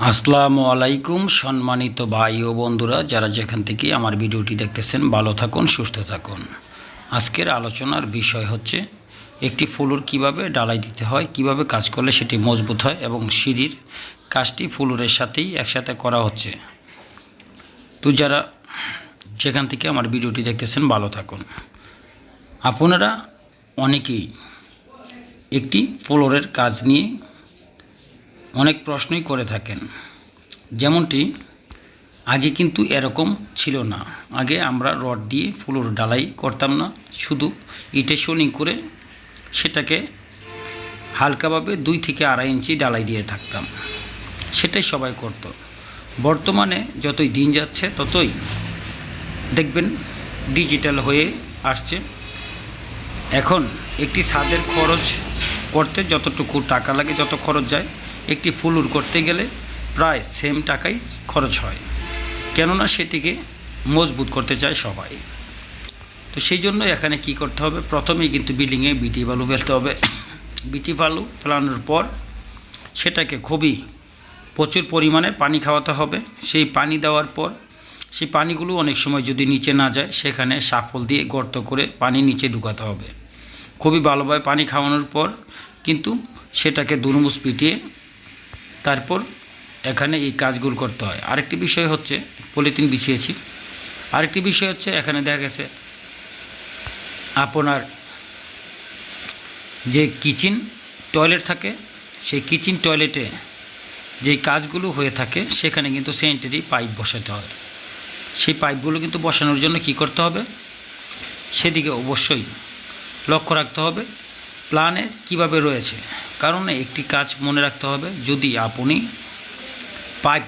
আসসালামু আলাইকুম, সম্মানিত ভাই ও বন্ধুরা, যারা যেখান থেকে আমার ভিডিওটি দেখতেছেন, ভালো থাকুন, সুস্থ থাকুন। আজকের আলোচনার বিষয় হচ্ছে, একটি ফুলুর কীভাবে ডালাই দিতে হয়, কীভাবে কাজ করলে সেটি মজবুত হয় এবং সিঁড়ির কাজটি ফুলুরের সাথেই একসাথে করা হচ্ছে। তো যারা যেখান থেকে আমার ভিডিওটি দেখতেছেন, ভালো থাকুন। আপনারা অনেকেই একটি ফ্লোরের কাজ নিয়ে অনেক প্রশ্নই করে থাকেন। যেমনটি, আগে কিন্তু এরকম ছিল না। আগে আমরা রড দিয়ে ফুলোর ডালাই করতাম না, শুধু ইটে শোনিং করে সেটাকে হালকাভাবে দুই থেকে আড়াই ইঞ্চি ডালাই দিয়ে থাকতাম। সেটাই সবাই করত। বর্তমানে যতই দিন যাচ্ছে, ততই দেখবেন ডিজিটাল হয়ে আসছে। এখন একটি ছাদের খরচ করতে যতটুকু টাকা লাগে, যত খরচ যায় একটি ফুলুর করতে গেলে প্রায় সেম টাকাই খরচ হয়। কেননা সেটিকে মজবুত করতে চায় সবাই। তো সেই জন্য এখানে কি করতে হবে? প্রথমেই কিন্তু বিল্ডিংয়ে বিটি বালু ফেলতে হবে। বিটি বালু ফেলানোর পর সেটাকে খুবই প্রচুর পরিমাণে পানি খাওয়াতে হবে। সেই পানি দেওয়ার পর সেই পানিগুলো অনেক সময় যদি নিচে না যায়, সেখানে সাফল দিয়ে গর্ত করে পানি নিচে ঢুকাতে হবে। খুবই ভালোভাবে পানি খাওয়ানোর পর কিন্তু সেটাকে দুরমুস পিটিয়ে তারপর এখানে এই কাজগুলো করতে হয়। আরেকটি বিষয় হচ্ছে, পলিথিন বিছিয়েছি। আরেকটি বিষয় হচ্ছে, এখানে দেখা গেছে, আপনার যে কিচেন টয়লেট থাকে, সেই কিচেন টয়লেটে যে কাজগুলো হয়ে থাকে, সেখানে কিন্তু স্যানিটারি পাইপ বসাতে হয়। সেই পাইপগুলো কিন্তু বসানোর জন্য কি করতে হবে? সেদিকে অবশ্যই লক্ষ্য রাখতে হবে। প্ল্যানে কীভাবে রয়েছে? কারণ একটি কাজ মনে রাখতে হবে, যদি আপনি পাইপ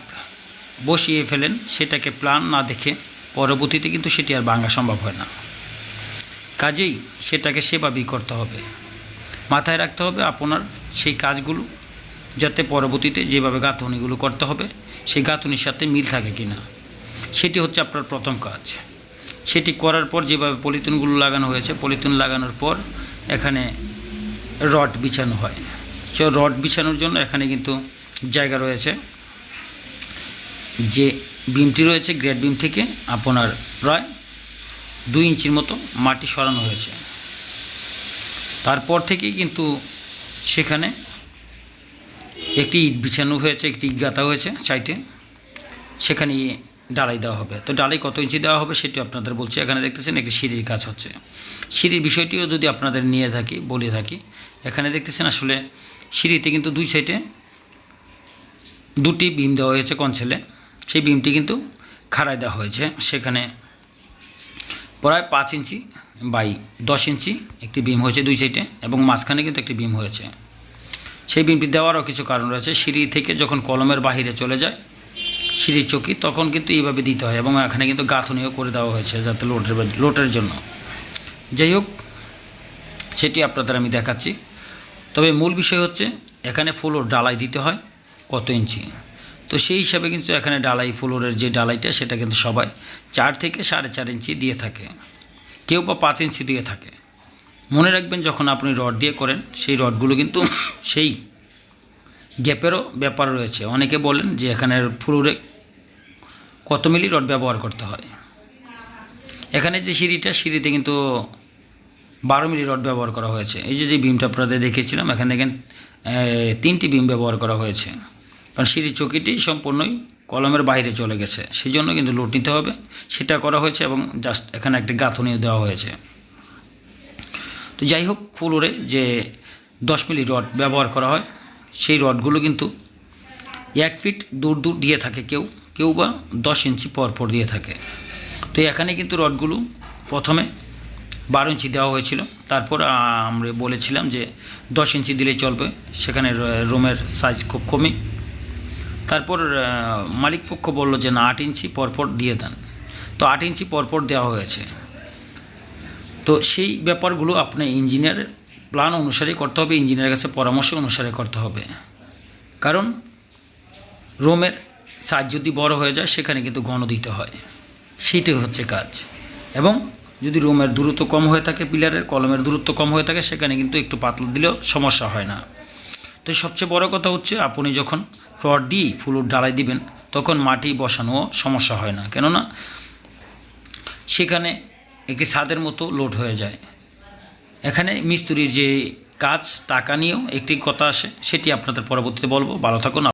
বসিয়ে ফেলেন, সেটাকে প্ল্যান না দেখে পরবর্তীতে কিন্তু সেটি আর ভাঙা সম্ভব হয় না। কাজেই সেটাকে সেভাবেই করতে হবে। মাথায় রাখতে হবে আপনার সেই কাজগুলো, যাতে পরবর্তীতে যেভাবে গাঁথনিগুলো করতে হবে, সেই গাঁথনির সাথে মিল থাকে কিনা। সেটি হচ্ছে আপনার প্রথম কাজ। সেটি করার পর যেভাবে পলিথিনগুলো লাগানো হয়েছে, পলিথিন লাগানোর পর এখানে রড বিছানো হয়। রড বিছানোর জন্য এখানে কিন্তু জায়গা রয়েছে। যে বিমটি রয়েছে, গ্রেড বিম থেকে আপনার প্রায় দুই ইঞ্চির মতো মাটি সরানো হয়েছে। তারপর থেকেই কিন্তু সেখানে একটি ইট বিছানো হয়েছে, একটি ইট গাঁথা হয়েছে সাইটে সেখানে ডালাই দেওয়া হবে। তো ডালাই কত ইঞ্চি দেওয়া হবে সেটি আপনাদের বলছি। এখানে দেখতেছেন একটি সিঁড়ির কাজ হচ্ছে। সিঁড়ির বিষয়টিও যদি আপনাদের নিয়ে থাকি, বলে থাকি এখানে দেখতেছেন আসলে সিঁড়িতে কিন্তু দুই সাইডে দুটি বিম দেওয়া হয়েছে কনসেলে। সেই বিমটি কিন্তু খাড়ায় দেওয়া হয়েছে। সেখানে প্রায় পাঁচ ইঞ্চি বাই দশ ইঞ্চি একটি বিম হয়েছে দুই সাইডে এবং মাঝখানে কিন্তু একটি বিম হয়েছে। সেই বিমটি দেওয়ারও কিছু কারণ রয়েছে। সিঁড়ি থেকে যখন কলমের বাহিরে চলে যায় সিঁড়ির চকি, তখন কিন্তু এইভাবে দিতে হয় এবং এখানে কিন্তু গাঁথনিও করে দেওয়া হয়েছে যাতে লোটের লোটের জন্য। যাই হোক, সেটি আপনাদের আমি দেখাচ্ছি। তবে মূল বিষয় হচ্ছে এখানে ফ্লোর ডালাই দিতে হয় কত ইঞ্চি। তো সেই হিসাবে কিন্তু এখানে ডালাই ফ্লোরের যে ডালাইটা সেটা কিন্তু সবাই চার থেকে সাড়ে চার ইঞ্চি দিয়ে থাকে। কেউ বা পাঁচ ইঞ্চি দিয়ে থাকে। মনে রাখবেন যখন আপনি রড দিয়ে করেন, সেই রডগুলো কিন্তু সেই গ্যাপেরও ব্যাপার রয়েছে। অনেকে বলেন যে এখানে ফ্লোরে কত মিলি রড ব্যবহার করতে হয়। এখানে যে সিঁড়িটা, সিঁড়িতে কিন্তু বারো মিলি রড ব্যবহার করা হয়েছে। এই যে যে বিমটা আপনাদের দেখেছিলাম এখানে দেখেন তিনটি বিম ব্যবহার করা হয়েছে। কারণ সিঁড়ির চকিটি সম্পূর্ণই কলমের বাইরে চলে গেছে। সেই জন্য কিন্তু লোড নিতে হবে। সেটা করা হয়েছে এবং জাস্ট এখানে একটি গাঁথনিও দেওয়া হয়েছে। তো যাই হোক ফ্লোরে যে দশ মিলি রড ব্যবহার করা হয়, সেই রডগুলো কিন্তু এক ফিট দূর দূর দিয়ে থাকে কেউ কেউ বা দশ ইঞ্চি পর পর দিয়ে থাকে। তো এখানে কিন্তু রডগুলো প্রথমে বারো ইঞ্চি দেওয়া হয়েছিল। তারপর আমরা বলেছিলাম যে দশ ইঞ্চি দিলেই চলবে। সেখানে রুমের সাইজ খুব কমই। তারপর মালিক পক্ষ বলল যে না, আট ইঞ্চি পরপর দিয়ে দেন। তো আট ইঞ্চি পরপর দেওয়া হয়েছে। তো সেই ব্যাপারগুলো আপনি ইঞ্জিনিয়ার প্ল্যান অনুসারেই করতে হবে। ইঞ্জিনিয়ারের কাছে পরামর্শ অনুসারে করতে হবে। কারণ, রোমের সাইজ যদি বড় হয়ে যায়, সেখানে কিন্তু গণ দিতে হয়। সেইটাই হচ্ছে কাজ। এবং যদি রুমের দূরত্ব কম হয়ে থাকে পিলারের, কলমের দূরত্ব কম হয়ে থাকে, সেখানে কিন্তু একটু পাতলা দিলেও সমস্যা হয় না। তো সবচেয়ে বড় কথা হচ্ছে, আপনি যখন রড দিয়ে ফুলুর ডালাই দিবেন, তখন মাটি বসানো সমস্যা হয় না। কেননা সেখানে একটি ছাদের মতো লোড হয়ে যায়। এখানে মিস্ত্রির যে কাজ, টাকা নিয়েও একটি কথা আসে, সেটি আপনাদের পরবর্তীতে বলব। ভালো থাকুন